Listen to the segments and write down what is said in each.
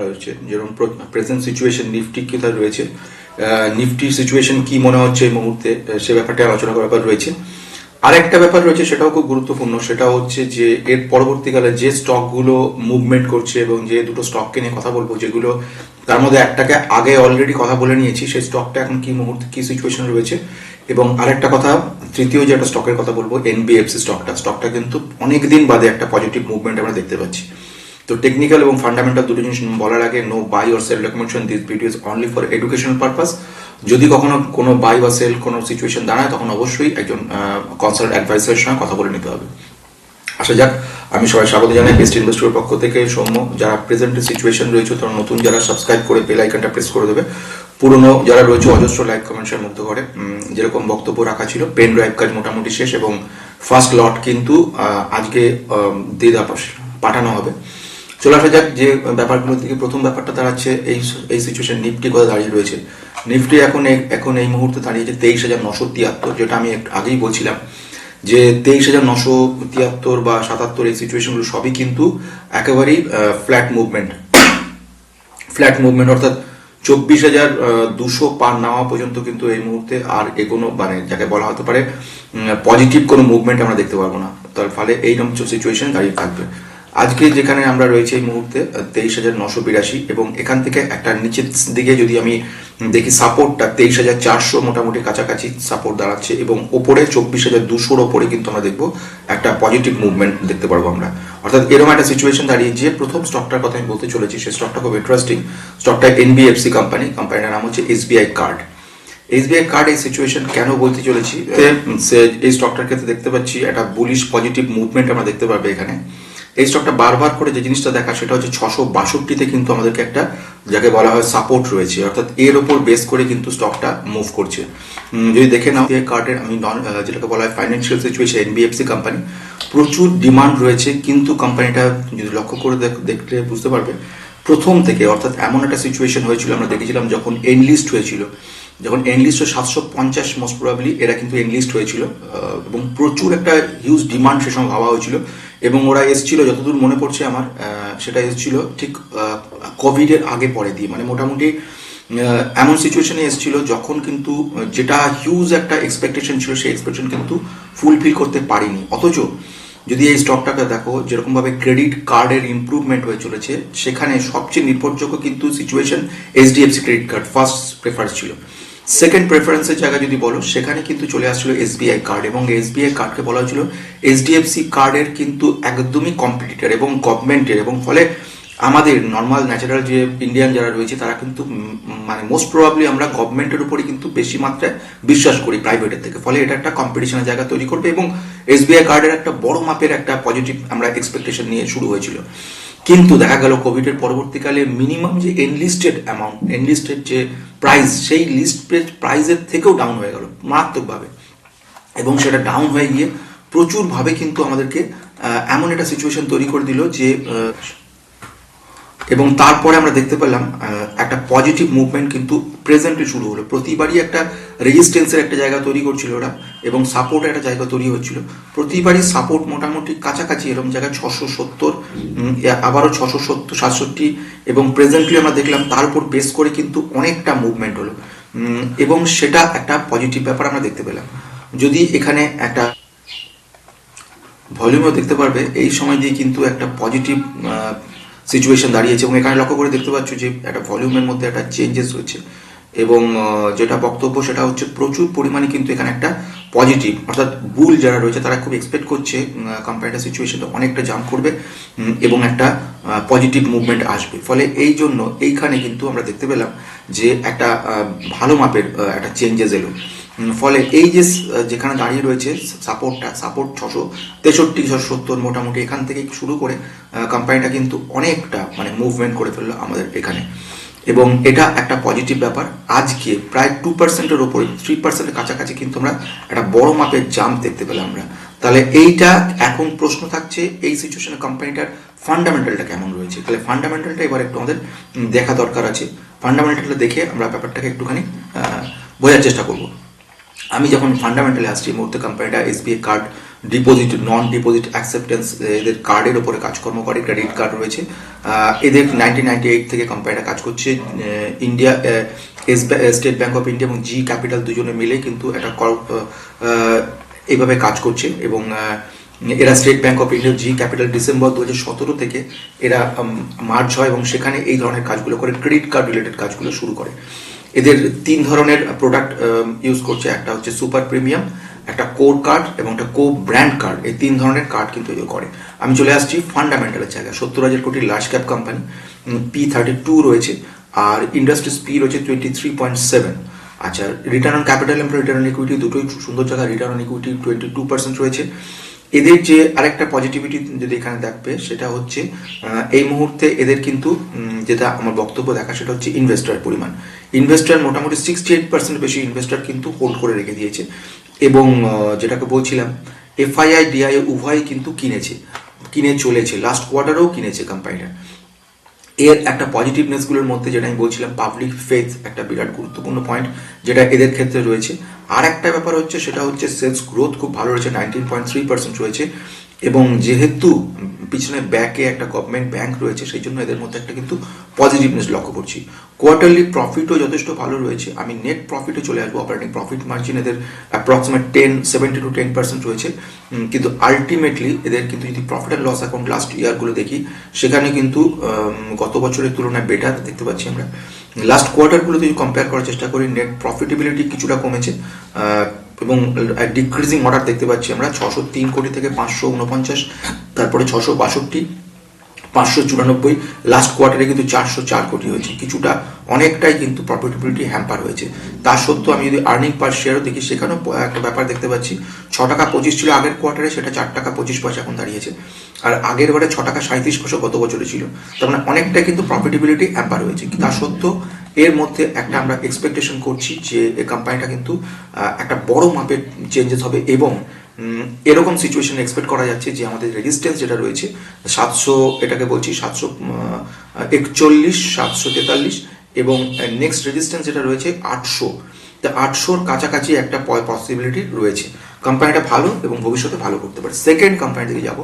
রয়েছে। যেরকম present situation Nifty কোথায় রয়েছে? নিফটি সিচুয়েশন কি মনে হচ্ছে এই মুহূর্তে? সে ব্যাপারটা আলোচনা করার ব্যাপার রয়েছে। আরেকটা ব্যাপার রয়েছে, সেটাও খুব গুরুত্বপূর্ণ। সেটা হচ্ছে যে, এর পরবর্তীকালে যে স্টকগুলো মুভমেন্ট করছে এবং যে দুটো স্টককে নিয়ে কথা বলব, যেগুলো তার মধ্যে একটাকে আগে অলরেডি কথা বলে নিয়েছি, সেই স্টকটা এখন কি মুহূর্তে, কি সিচুয়েশন রয়েছে? এবং আরেকটা কথা, তৃতীয় যে একটা স্টকের কথা বলব এনবিএফসি স্টকটা স্টকটা কিন্তু অনেক দিন বাদে একটা পজিটিভ মুভমেন্ট আমরা দেখতে পাচ্ছি। তো টেকনিক্যাল এবং ফান্ডামেন্টাল দুটো জিনিস বলার আগে no buy or sell recommendation this video is only for educational purpose যদি কখনো কোনো বাই বা সেল কোনো সিচুয়েশন দাঁড়ায়, তখন অবশ্যই একজন কনসাল্ট অ্যাডভাইসারের সঙ্গে কথা বলে নিতে হবে। আসা যাক, আমি সবাই স্বাগত জানাই বেস্ট ইনভেস্টর পক্ষ থেকে। সৌম্য, যারা প্রেজেন্ট সিচুয়েশন রয়েছে, তারা নতুন যারা সাবস্ক্রাইব করে বেল আইকনটা প্রেস করে দেবে। পুরনো যারা রয়েছে, অজস্র লাইক কমেন্টসের মধ্যে করে। যেরকম বক্তব্য রাখা ছিল পেন ড্রাইভ কাজ মোটামুটি শেষ এবং ফার্স্ট লট কিন্তু আজকে দিয়ে দেওয়া পাঠানো হবে। চলে আসা যাক যে ব্যাপারগুলো থেকে প্রথম ব্যাপারটা দাঁড়াচ্ছে এই এই সিচুয়েশন নিফটি কোথায় দাঁড়িয়ে রয়েছে। নিফটি এখন এখন এই মুহূর্তে দাঁড়িয়েছে তেইশ হাজার নশো তিয়াত্তর, যেটা আমি আগেই বলছিলাম যে তেইশ হাজার নশো তিয়াত্তর বা সাতাত্তর এই সিচুয়েশনগুলো সবই কিন্তু একেবারেই ফ্ল্যাট মুভমেন্ট ফ্ল্যাট মুভমেন্ট অর্থাৎ চব্বিশ হাজার দুশো পার নেওয়া পর্যন্ত কিন্তু এই মুহূর্তে আর এগোনো মানে যাকে বলা হতে পারে পজিটিভ কোনো মুভমেন্ট আমরা দেখতে পারব না। তার ফলে এই রকম সিচুয়েশন দাঁড়িয়ে থাকবে। আজকে যেখানে আমরা রয়েছে এই মুহূর্তে তেইশ হাজার নশো বিরাশি এবং এখান থেকে একটা নিচের দিকে যদি আমি দেখি সাপোর্টটা তেইশ হাজার চারশো মোটামুটি কাছাকাছি সাপোর্ট দাঁড়াচ্ছে এবং ওপরে চব্বিশ হাজার দুশোর ওপরে কিন্তু আমরা দেখব একটা পজিটিভ মুভমেন্ট দেখতে পারব আমরা। অর্থাৎ এরকম একটা সিচুয়েশন দাঁড়িয়ে যে প্রথম স্টকটার কথা আমি বলতে চলেছি সেই স্টকটা খুব ইন্টারেস্টিং স্টকটা এনবিএফসি কোম্পানি কোম্পানিটার নাম হচ্ছে এসবিআই কার্ড এসবিআই কার্ড এই সিচুয়েশন কেন বলতে চলেছি? এই স্টকটার ক্ষেত্রে দেখতে পাচ্ছি একটা বুলিশ পজিটিভ মুভমেন্ট আমরা দেখতে পারবে এখানে। এই স্টকটা বারবার করে যে জিনিসটা দেখা সেটা হচ্ছে ছশো বাষট্টিতে কিন্তু আমাদেরকে একটা যাকে বলা হয় সাপোর্ট রয়েছে। অর্থাৎ এর ওপর বেস করে কিন্তু স্টকটা মুভ করছে। যদি দেখে নাও কার্ডের আমি নন যেটাকে বলা হয় ফাইন্যান্সিয়াল সিচুয়েশন এনবিএফসি কোম্পানি প্রচুর ডিমান্ড রয়েছে, কিন্তু কোম্পানিটা যদি লক্ষ্য করে দেখ- দেখলে বুঝতে পারবে, প্রথম থেকে, অর্থাৎ এমন একটা সিচুয়েশন হয়েছিল, আমরা দেখেছিলাম যখন এনলিস্ট হয়েছিল। যখন এনলিস্ট সাতশো পঞ্চাশ মোস্ট প্রবাবলি এরা কিন্তু এনলিস্ট হয়েছিল এবং প্রচুর একটা হিউজ ডিমান্ড সে সময় ভাবা হয়েছিল। এবং ওরা এসেছিল, যতদূর মনে পড়ছে আমার সেটা এসেছিল ঠিক কোভিডের আগে পরে দিয়ে। মানে মোটামুটি এমন সিচুয়েশনে এসেছিল যখন কিন্তু, যেটা হিউজ একটা এক্সপেকটেশন ছিল, সেই এক্সপেকটেশন কিন্তু ফুলফিল করতে পারিনি। অথচ, যদি এই স্টকটাকে দেখো, যেরকমভাবে ক্রেডিট কার্ডের ইমপ্রুভমেন্ট হয়ে চলেছে, সেখানে সবচেয়ে নির্ভরযোগ্য কিন্তু situation HDFC credit card first preference ছিল। সেকেন্ড প্রেফারেন্সের জায়গা যদি বলো, সেখানে কিন্তু চলে আসছিল এসবিআই কার্ড এবং এসবিআই কার্ডকে বলা হয়েছিল এইচডিএফসি কার্ডের কিন্তু একদমই কম্পিটিটর এবং গভর্নমেন্টের এবং ফলে আমাদের নর্মাল ন্যাচারাল যে ইন্ডিয়ান যারা রয়েছে, তারা কিন্তু মানে মোস্ট প্রবাবলি আমরা গভর্নমেন্টের উপরে কিন্তু বেশি মাত্রায় বিশ্বাস করি প্রাইভেটের থেকে। ফলে এটা একটা কম্পিটিশনের জায়গা তৈরি করবে এবং এসবিআই কার্ডের একটা বড় মাপের একটা পজিটিভ আমরা এক্সপেকটেশন নিয়ে শুরু হয়েছিল। কিন্তু দেখা গেল কোভিডের পরবর্তীকালে মিনিমাম যে এনলিস্টেড অ্যামাউন্ট এনলিস্টেড যে প্রাইস সেই লিস্ট প্রাইজের থেকেও ডাউন হয়ে গেল, মারাত্মকভাবে। এবং সেটা ডাউন হয়ে গিয়ে প্রচুরভাবে কিন্তু আমাদেরকে এমন একটা সিচুয়েশন তৈরি করে দিল যে এবং তারপরে আমরা দেখতে পেলাম একটা পজিটিভ মুভমেন্ট কিন্তু প্রেজেন্টে শুরু হলো। প্রতিবারই একটা রেজিস্ট্যান্সের একটা জায়গা তৈরি করছিল ওরা এবং সাপোর্টের একটা জায়গা তৈরি হচ্ছিল। প্রতিবারই সাপোর্ট মোটামুটি কাছাকাছি এরকম জায়গায় ছশো সত্তর আবারও ছশো সত্তর, সাতষট্টি এবং প্রেজেন্টলি আমরা দেখলাম তার উপর বেস করে কিন্তু অনেকটা মুভমেন্ট হলো। এবং সেটা একটা পজিটিভ ব্যাপার আমরা দেখতে পেলাম। যদি এখানে একটা ভলিউমও দেখতে পারবে, এই সময় দিয়ে কিন্তু একটা পজিটিভ সিচুয়েশন দাঁড়িয়েছে এবং এখানে লক্ষ্য করে দেখতে পাচ্ছ যে একটা ভলিউমের মধ্যে একটা চেঞ্জেস হয়েছে এবং যেটা বক্তব্য সেটা হচ্ছে প্রচুর পরিমাণে কিন্তু এখানে একটা পজিটিভ অর্থাৎ বুল যারা রয়েছে তারা খুব এক্সপেক্ট করছে কম্পানিটার সিচুয়েশনটা অনেকটা জাম্প করবে এবং একটা পজিটিভ মুভমেন্ট আসবে। ফলে এই জন্য এইখানে কিন্তু আমরা দেখতে পেলাম যে একটা ভালো মাপের একটা চেঞ্জেস এলো। ফলে এই যে যেখানে দাঁড়িয়ে রয়েছে সাপোর্টটা সাপোর্ট ছশো তেষট্টি, ছশো সত্তর মোটামুটি এখান থেকে শুরু করে কোম্পানিটা কিন্তু অনেকটা মানে মুভমেন্ট করে ফেলল আমাদের এখানে। এবং এটা একটা পজিটিভ ব্যাপার। আজকে প্রায় টু পার্সেন্টের ওপরে থ্রি পার্সেন্টের কাছাকাছি কিন্তু আমরা একটা বড় মাপের জাম্প দেখতে পেলাম আমরা। তাহলে এইটা এখন প্রশ্ন থাকছে, এই সিচুয়েশনে কোম্পানিটার ফান্ডামেন্টালটা কেমন রয়েছে? তাহলে ফান্ডামেন্টালটা এবার একটু আমাদের দেখা দরকার আছে। ফান্ডামেন্টালটা দেখে আমরা ব্যাপারটাকে একটুখানি বোঝার চেষ্টা করব। আমি যখন ফান্ডামেন্টালি আসছি, এই মুহূর্তে কোম্পানিটা SBI card deposit non deposit acceptance এদের কার্ডের ওপরে কাজকর্ম করে ক্রেডিট কার্ড রয়েছে। এদের নাইনটিন নাইনটি এইট থেকে কোম্পানিটা কাজ করছে। India State Bank of India এবং জি ক্যাপিটাল দুজনে মিলে কিন্তু একটা এইভাবে কাজ করছে এবং এরা State Bank of India G capital December দু হাজার সতেরো থেকে এরা মার্চ হয় এবং সেখানে এই ধরনের কাজগুলো করে ক্রেডিট কার্ড রিলেটেড কাজগুলো শুরু করে। এদের তিন ধরনের প্রোডাক্ট ইউজ করছে। একটা হচ্ছে সুপার প্রিমিয়াম একটা কোর কার্ড এবং একটা কো ব্র্যান্ড কার্ড এই তিন ধরনের কার্ড কিন্তু এগুলো করে। আমি চলে আসছি ফান্ডামেন্টালের জায়গায়। সত্তর হাজার কোটি large cap company P thirty two রয়েছে আর ইন্ডাস্ট্রি স্পি রয়েছে টোয়েন্টি থ্রি পয়েন্ট সেভেন আচ্ছা রিটার্ন অন ক্যাপিটাল এবং রিটার্ন অন ইকুইটি দুটোই সুন্দর জায়গা। Return on equity twenty two percent রয়েছে। এদের যে আরেকটা পজিটিভিটি যদি এখানে দেখবে সেটা হচ্ছে এই মুহূর্তে এদের কিন্তু যেটা আমার বক্তব্য দেখা, সেটা হচ্ছে ইনভেস্টার পরিমাণ। ইনভেস্টার মোটামুটি সিক্সটি এইট পার্সেন্ট বেশি ইনভেস্টার কিন্তু হোল্ড করে রেখে দিয়েছে। এবং যেটাকে বলছিলাম এফআইআই ডিআই উভয়ই কিন্তু কিনেছে, কিনে চলেছে লাস্ট কোয়ার্টারেও কিনেছে কোম্পানিটা এর একটা পজিটিভনেসগুলোর মধ্যে যেটা আমি বলছিলাম পাবলিক ফেথ একটা বিরাট গুরুত্বপূর্ণ পয়েন্ট যেটা এদের ক্ষেত্রে রয়েছে। আর একটা ব্যাপার হচ্ছে, সেটা হচ্ছে সেলস গ্রোথ খুব ভালো রয়েছে নাইনটিন পয়েন্ট থ্রি পার্সেন্ট রয়েছে। এবং যেহেতু পিছনে ব্যাকে একটা গভর্নমেন্ট ব্যাংক রয়েছে, সেই জন্য এদের মধ্যে একটা কিন্তু পজিটিভনেস লক্ষ্য করছি। কোয়ার্টারলি প্রফিটও যথেষ্ট ভালো রয়েছে। আমি নেট প্রফিটে চলে আসব অপারেটিং প্রফিট মার্জিন এদের approximate ten seventy two ten percent রয়েছে। কিন্তু আলটিমেটলি এদের কিন্তু যদি profit and loss account last ইয়ারগুলো দেখি, সেখানে কিন্তু গত বছরের তুলনায় বেটার দেখতে পাচ্ছি আমরা। লাস্ট কোয়ার্টারগুলো যদি কম্পেয়ার করার চেষ্টা করি নেট প্রফিটেবিলিটি কিছুটা কমেছে। এবং ডিক্রিজিং অর্ডার দেখতে পাচ্ছি আমরা, ছশো তিন কোটি থেকে পাঁচশো উনপঞ্চাশ তারপরে ছশো বাষট্টি, পাঁচশো চুরানব্বই লাস্ট কোয়ার্টারে কিন্তু চারশো চার কোটি হয়েছে। কিছুটা, অনেকটাই কিন্তু প্রফিটেবিলিটি হ্যাম্পার হয়েছে। তা সত্ত্বেও আমি যদি আর্নিং পার শেয়ারও দেখি, সেখানেও একটা ব্যাপার দেখতে পাচ্ছি। ছ টাকা পঁচিশ ছিল আগের কোয়ার্টারে সেটা চার টাকা পঁচিশ পয়সা এখন দাঁড়িয়েছে। আর আগের বারে ছ টাকা সাঁত্রিশ পয়সা গত বছরে ছিল। তার মানে অনেকটাই কিন্তু প্রফিটেবিলিটি হ্যাম্পার হয়েছে। তা সত্ত্বেও এর মধ্যে একটা আমরা এক্সপেকটেশন করছি যে এই কোম্পানিটা কিন্তু একটা বড় মাপের চেঞ্জেস হবে এবং এরকম সিচুয়েশন এক্সপেক্ট করা যাচ্ছে যে আমাদের রেজিস্ট্যান্স যেটা রয়েছে, সাতশো, এটাকে বলছি সাতশো একচল্লিশ, সাতশো তেতাল্লিশ এবং নেক্সট রেজিস্ট্যান্স যেটা রয়েছে আটশো। তা আটশোর কাছাকাছি একটা পসিবিলিটি রয়েছে। কোম্পানিটা ভালো এবং ভবিষ্যতে ভালো করতে পারে। সেকেন্ড কোম্পানি দিকে যাব।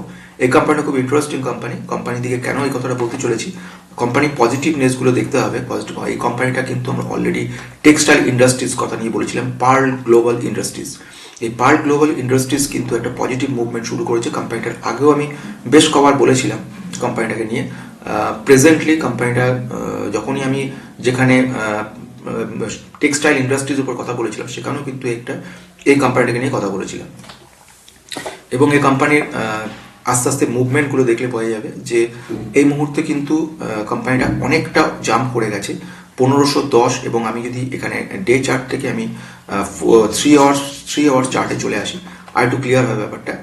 এই কোম্পানিটা খুব ইন্টারেস্টিং কোম্পানি কোম্পানি দিকে কেন এই কথাটা বলতে চলেছি? কোম্পানি পজিটিভনেসগুলো দেখতে হবে পজিটিভ এই কোম্পানিটা কিন্তু আমরা অলরেডি টেক্সটাইল ইন্ডাস্ট্রিজ কথা নিয়ে বলেছিলাম পার্ল গ্লোবাল ইন্ডাস্ট্রিজ এই পার্ল গ্লোবাল ইন্ডাস্ট্রিজ কিন্তু একটা পজিটিভ মুভমেন্ট শুরু করেছে কোম্পানিটার আগেও আমি বেশ কবার বলেছিলাম কোম্পানিটাকে নিয়ে। প্রেজেন্টলি কোম্পানিটা যখনই আমি যেখানে টেক্সটাইল ইন্ডাস্ট্রিজ উপর কথা বলেছিলাম, সেখানেও কিন্তু একটা এই কোম্পানিটাকে নিয়ে কথা বলেছিলাম। এবং এই কোম্পানির আস্তে আস্তে মুভমেন্টগুলো দেখলে বোঝা যাবে যে এই মুহূর্তে কিন্তু কোম্পানিটা অনেকটা জাম্প করে গেছে। পনেরোশো দশ এবং আমি যদি এখানে ডে চার্ট থেকে আমি থ্রি আওয়ার্স থ্রি আওয়ার্স চার্টে চলে আসি, আর একটু ক্লিয়ার হয় ব্যাপারটা।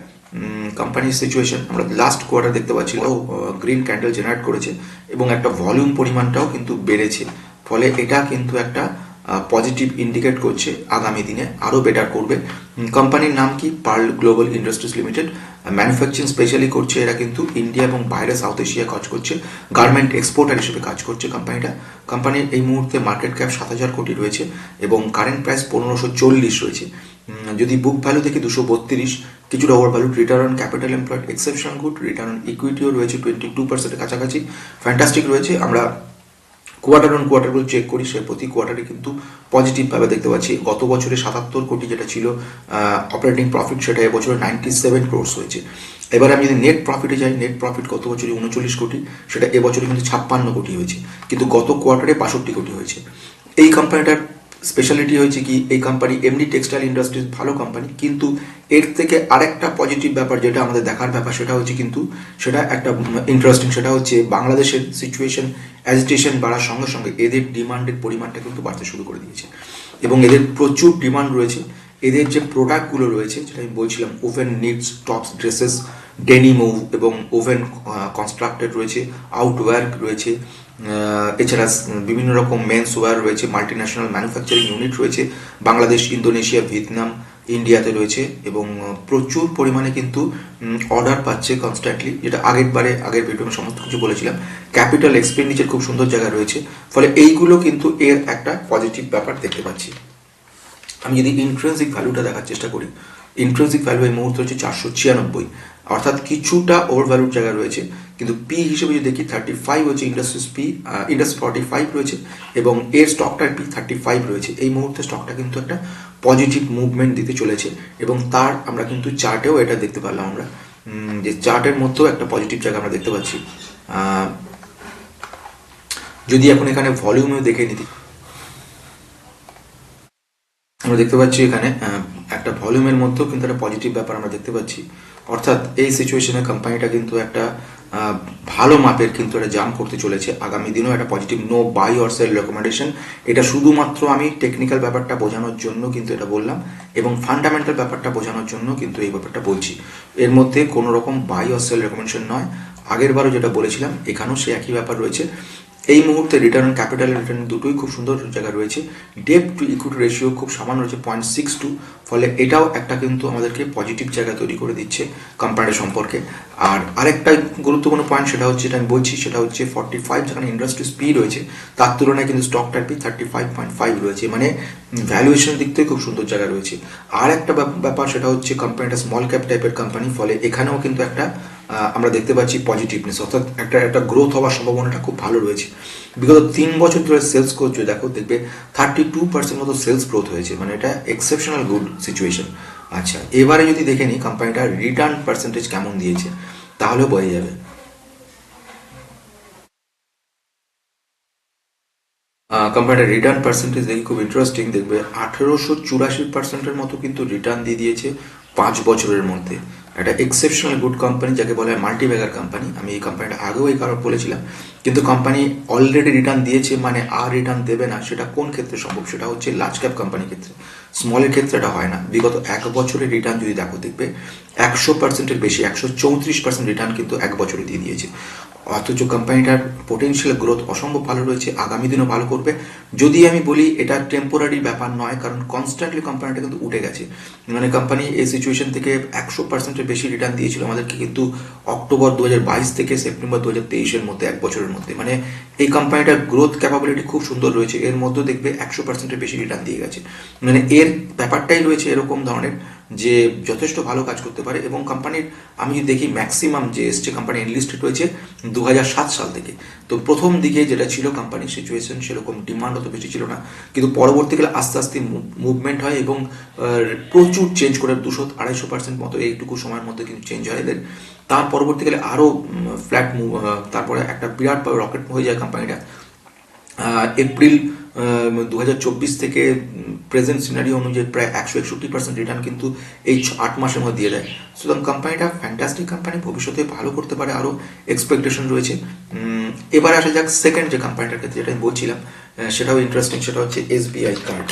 কোম্পানির সিচুয়েশন আমরা লাস্ট কোয়ার্টার দেখতে পাচ্ছি গ্রিন ক্যান্ডেল জেনারেট করেছে এবং একটা ভলিউম পরিমাণটাও কিন্তু বেড়েছে। ফলে এটা কিন্তু একটা পজিটিভ ইন্ডিকেট করছে, আগামী দিনে আরও বেটার করবে। কোম্পানির নাম কি? Pearl Global Industries Limited manufacturing specially করছে এরা কিন্তু ইন্ডিয়া এবং বাইরে সাউথ এশিয়া কাজ করছে। গার্মেন্ট এক্সপোর্টার হিসেবে কাজ করছে কোম্পানিটা কোম্পানির এই মুহূর্তে মার্কেট ক্যাপ সাত হাজার কোটি রয়েছে এবং কারেন্ট প্রাইস পনেরোশো চল্লিশ রয়েছে। যদি বুক ভ্যালু থেকে দুশো বত্রিশ, কিছুটা over value return on capital employed exception good return on ইকুইটিও রয়েছে টোয়েন্টি টু পার্সেন্টের কাছাকাছি। ফ্যান্টাস্টিক রয়েছে, আমরা কোয়ার্টার অন কোয়ার্টারগুলো চেক করি, সে প্রতি কোয়ার্টারে কিন্তু পজিটিভভাবে দেখতে পাচ্ছি। গত বছরে সাতাত্তর কোটি যেটা ছিল অপারেটিং প্রফিট সেটা এবছরে নাইনটি সেভেন ক্রোর্স হয়েছে। এবার আমি যদি নেট প্রফিটে যাই নেট প্রফিট গত বছরে উনচল্লিশ কোটি, সেটা এবছরে কিন্তু ছাপ্পান্ন কোটি হয়েছে। কিন্তু গত কোয়ার্টারে বাষট্টি কোটি হয়েছে। এই কোম্পানিটার স্পেশালিটি হয়েছে কি, এই কোম্পানি এমনি টেক্সটাইল ইন্ডাস্ট্রিজ ভালো কোম্পানি কিন্তু এর থেকে আরেকটা পজিটিভ ব্যাপার যেটা আমাদের দেখার ব্যাপার সেটা হচ্ছে কিন্তু সেটা একটা ইন্টারেস্টিং সেটা হচ্ছে বাংলাদেশের সিচুয়েশন অ্যাজিটেশন বাড়ার সঙ্গে সঙ্গে এদের ডিমান্ডের পরিমাণটা কিন্তু বাড়তে শুরু করে দিয়েছে। এবং এদের প্রচুর ডিমান্ড রয়েছে। এদের যে প্রোডাক্টগুলো রয়েছে, যেটা আমি বলছিলাম ওভেন নিডস টপস ড্রেসেস ডেনিমো এবং ওভেন কনস্ট্রাক্টেড রয়েছে আউটওয়ার্ক রয়েছে এছাড়া বিভিন্ন রকম মেন্স ওয়্যার রয়েছে মাল্টি ন্যাশনাল ম্যানুফ্যাকচারিং ইউনিট রয়েছে, বাংলাদেশ, ইন্দোনেশিয়া, ভিয়েতনাম, ইন্ডিয়াতে রয়েছে এবং প্রচুর পরিমাণে কিন্তু অর্ডার পাচ্ছে কনস্ট্যান্টলি যেটা আগের বারে, আগের ভিডিও সমস্ত কিছু বলেছিলাম। ক্যাপিটাল এক্সপেন্ডিচার খুব সুন্দর জায়গা রয়েছে, ফলে এইগুলো কিন্তু এর একটা পজিটিভ ব্যাপার দেখতে পাচ্ছি। আমি যদি ইন্ট্রেন্সিক ভ্যালুটা দেখার চেষ্টা করি ইন্ট্রেন্সিক ভ্যালু এই মুহূর্তে হচ্ছে চারশো ছিয়ানব্বই। অর্থাৎ কিছুটা ওভার ভ্যালুর জায়গা রয়েছে। কিন্তু পি হিসেবে যদি দেখি থার্টি ফাইভ হচ্ছে industries P industry forty five রয়েছে এবং এর স্টকটার পি থার্টি ফাইভ রয়েছে। এই মুহূর্তে স্টকটা কিন্তু একটা পজিটিভ মুভমেন্ট দিতে চলেছে এবং তার আমরা কিন্তু চার্টেও এটা দেখতে পারলাম আমরা। যে চার্টের মধ্যেও একটা পজিটিভ জায়গা আমরা দেখতে পাচ্ছি। যদি এখন এখানে ভলিউমেও দেখে নিতে আমরা দেখতে পাচ্ছি এখানে একটা ভলিউমের মধ্যেও কিন্তু একটা পজিটিভ ব্যাপার আমরা দেখতে পাচ্ছি। অর্থাৎ এই সিচুয়েশনে কোম্পানিটা কিন্তু একটা ভালো মাপের কিন্তু একটা জাম্প করতে চলেছে। আগামী দিনেও একটা positive no buy or sell recommendation এটা শুধুমাত্র আমি টেকনিক্যাল ব্যাপারটা বোঝানোর জন্য কিন্তু এটা বললাম এবং ফান্ডামেন্টাল ব্যাপারটা বোঝানোর জন্য কিন্তু এই ব্যাপারটা বলছি। এর মধ্যে কোনো রকম বাই অর সেল রেকমেন্ডেশন নয়। আগের বারও যেটা বলেছিলাম, এখানেও সে একই ব্যাপার রয়েছে। এই মুহূর্তে রিটার্ন ক্যাপিটাল রিটার্ন দুটোই খুব সুন্দর জায়গা রয়েছে। ডেপ টু ইকুইটি রেশিও খুব সামান্য রয়েছে পয়েন্ট সিক্স টু ফলে এটাও একটা কিন্তু আমাদেরকে পজিটিভ জায়গা তৈরি করে দিচ্ছে কোম্পানির সম্পর্কে। আর আরেকটা গুরুত্বপূর্ণ পয়েন্ট সেটা হচ্ছে, যেটা আমি বলছি, সেটা হচ্ছে ফর্টি ফাইভ যেখানে ইন্ডাস্ট্রি স্পি রয়েছে, তার তুলনায় কিন্তু স্টকটার P thirty five point five রয়েছে। মানে ভ্যালুয়েশনের দিক থেকে খুব সুন্দর জায়গা রয়েছে। আর একটা ব্যাপার সেটা হচ্ছে কোম্পানিটা স্মল ক্যাপ টাইপের কোম্পানি ফলে এখানেও কিন্তু একটা আমরা দেখতে পাচ্ছি পজিটিভনেস অর্থাৎ একটা একটা গ্রোথ হওয়ার সম্ভাবনাটা খুব ভালো রয়েছে। বিগত তিন বছর ধরে সেলস গ্রোথ যদি দেখো, দেখবে থার্টি টু পার্সেন্ট মতো সেলস গ্রোথ হয়েছে মানে এটা এক্সেপশনাল গুড সিচুয়েশন আচ্ছা এবারে যদি দেখে নিই কোম্পানিটা রিটার্ন পার্সেন্টেজ কেমন দিয়েছে, তাহলেও বোঝা যাবে। কোম্পানিটার রিটার্ন পার্সেন্টেজ দেখি খুব ইন্টারেস্টিং দেখবে আঠেরোশো চুরাশি পার্সেন্টের মতো কিন্তু রিটার্ন দিয়ে দিয়েছে পাঁচ বছরের মধ্যে। একটা এক্সেপশনাল গুড কোম্পানি যাকে বলা হয় মাল্টিব্যাগার কোম্পানি আমি এই কোম্পানিটা আগেও এই কারণ বলেছিলাম। কিন্তু কোম্পানি অলরেডি রিটার্ন দিয়েছে মানে আর রিটার্ন দেবে না। সেটা কোন ক্ষেত্রে সম্ভব? সেটা হচ্ছে লার্জ ক্যাপ কোম্পানির ক্ষেত্রে। স্মলের ক্ষেত্রে এটা হয় না। বিগত এক বছরের রিটার্ন যদি দেখো দেখবে, একশো পার্সেন্টের বেশি, একশো চৌত্রিশ পার্সেন্ট রিটার্ন কিন্তু এক বছরে দিয়ে দিয়েছে। অথচ কোম্পানিটার পোটেনশিয়াল গ্রোথ অসম্ভব ভালো রয়েছে, আগামী দিনও ভালো করবে। যদি আমি বলি এটা টেম্পোরারি ব্যাপার নয়, কারণ কনস্ট্যান্টলি কোম্পানিটা কিন্তু উঠে গেছে। মানে কোম্পানি এই সিচুয়েশন থেকে একশো পার্সেন্টের বেশি রিটার্ন দিয়েছিল আমাদেরকে কিন্তু অক্টোবর দু থেকে সেপ্টেম্বর দু হাজার তেইশের মধ্যে, এক বছরের মধ্যে। মানে এই কোম্পানিটার গ্রোথ ক্যাপাবিলিটি খুব সুন্দর রয়েছে। এর মধ্যে দেখবে একশো পার্সেন্টের বেশি রিটার্ন দিয়ে গেছে। মানে এর ব্যাপারটাই রয়েছে এরকম ধরনের যে যথেষ্ট ভালো কাজ করতে পারে এবং কোম্পানির আমি যদি দেখি ম্যাক্সিমাম যে এসছে কোম্পানি এনলিস্টেড রয়েছে দু হাজার সাত সাল থেকে। তো প্রথম দিকে যেটা ছিল কোম্পানির সিচুয়েশন সেরকম ডিমান্ড অত বেশি ছিল না। কিন্তু পরবর্তীকালে আস্তে আস্তে মুভমেন্ট হয় এবং প্রচুর চেঞ্জ করে দুশো আড়াইশো পার্সেন্ট মতো এইটুকু সময়ের মধ্যে কিন্তু চেঞ্জ হয় এদের। তার পরবর্তীকালে আরও ফ্ল্যাট তারপরে একটা বিরাট রকেট হয়ে যায় কোম্পানিটা এপ্রিল দু হাজার চব্বিশ থেকে প্রেজেন্ট সিনারি অনুযায়ী প্রায় একশো একষট্টি পার্সেন্ট রিটার্ন কিন্তু এই আট মাসের মধ্যে দিয়ে দেয় সুতরাং কোম্পানিটা ফ্যান্টাস্টিক কোম্পানি ভবিষ্যতে ভালো করতে পারে আরও এক্সপেকটেশন রয়েছে। এবার আসা যাক সেকেন্ড যে কোম্পানিটার ক্ষেত্রে, যেটা আমি বলছিলাম সেটাও ইন্টারেস্টিং সেটা হচ্ছে এসবিআই কার্ড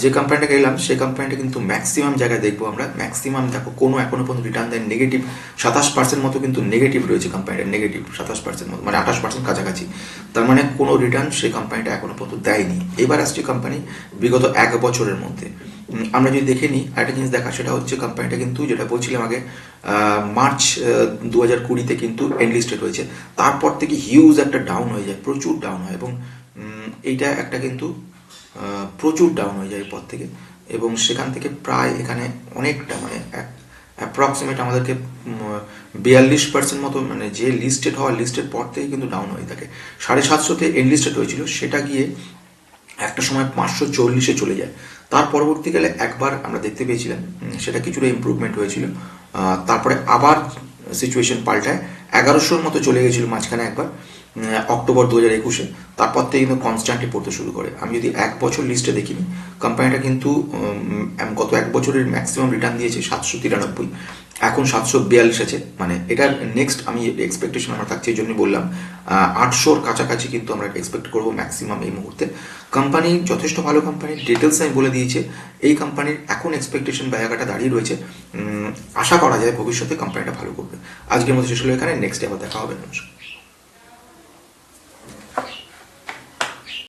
যে কোম্পানিটা গেলাম, সেই কোম্পানিটা কিন্তু ম্যাক্সিমাম জায়গায় দেখব আমরা। ম্যাক্সিমাম দেখো, কোনো এখনও পর্যন্ত রিটার্ন দেয় নেগেটিভ সাতাশ পার্সেন্ট মতো কিন্তু নেগেটিভ রয়েছে কোম্পানিটা নেগেটিভ সাতাশ পার্সেন্ট মতো মানে আঠাশ পার্সেন্ট কাছাকাছি। তার মানে কোনো রিটার্ন সেই কোম্পানিটা এখনও পর্যন্ত দেয়নি। এবার আসছে কোম্পানি বিগত এক বছরের মধ্যে। আমরা যদি দেখে নিই একটা জিনিস দেখা সেটা হচ্ছে কোম্পানিটা কিন্তু, যেটা বলছিলাম আগে মার্চ দু হাজার কুড়িতে কিন্তু এনলিস্টেড হয়েছে। তারপর থেকে হিউজ একটা ডাউন হয়ে যায়, প্রচুর ডাউন হয় এবং এইটা একটা কিন্তু প্রচুর ডাউন হয়ে যায় এরপর থেকে। এবং সেখান থেকে প্রায় এখানে অনেকটা মানে অ্যাপ্রক্সিমেট আমাদেরকে বিয়াল্লিশ পার্সেন্ট মতো মানে যে লিস্টেড হওয়া লিস্টের পর থেকে কিন্তু ডাউন হয়ে থাকে। সাড়ে সাতশোতে এনলিস্টেড হয়েছিল, সেটা গিয়ে একটা সময় পাঁচশো চল্লিশে চলে যায়। তার পরবর্তীকালে একবার আমরা দেখতে পেয়েছিলাম সেটা কিছুটা ইমপ্রুভমেন্ট হয়েছিল। তারপরে আবার সিচুয়েশন পাল্টায়। এগারোশোর মতো চলে গেছিল মাঝখানে একবার। অক্টোবর দু হাজার একুশে। তারপর থেকে কিন্তু কনস্ট্যান্টলি পড়তে শুরু করে। আমি যদি এক বছর লিস্টে দেখিনি কোম্পানিটা কিন্তু গত এক বছরের ম্যাক্সিমাম রিটার্ন দিয়েছে সাতশো তিরানব্বই। এখন সাতশো বিয়াল্লিশ আছে। মানে এটার নেক্সট আমি এক্সপেকটেশন আমার থাকছে, এই জন্যই বললাম। আটশোর কাছাকাছি কিন্তু আমরা এক্সপেক্ট করব ম্যাক্সিমাম এই মুহূর্তে। কোম্পানি যথেষ্ট ভালো কোম্পানি ডিটেলস আমি বলে দিয়েছে। এই কোম্পানির এখন এক্সপেকটেশন জায়গাটা দাঁড়িয়ে রয়েছে। আশা করা যায় ভবিষ্যতে কোম্পানিটা ভালো করবে। আজকের মধ্যে শেষ হলো এখানে নেক্সট আবার দেখা হবে। নমস্কার।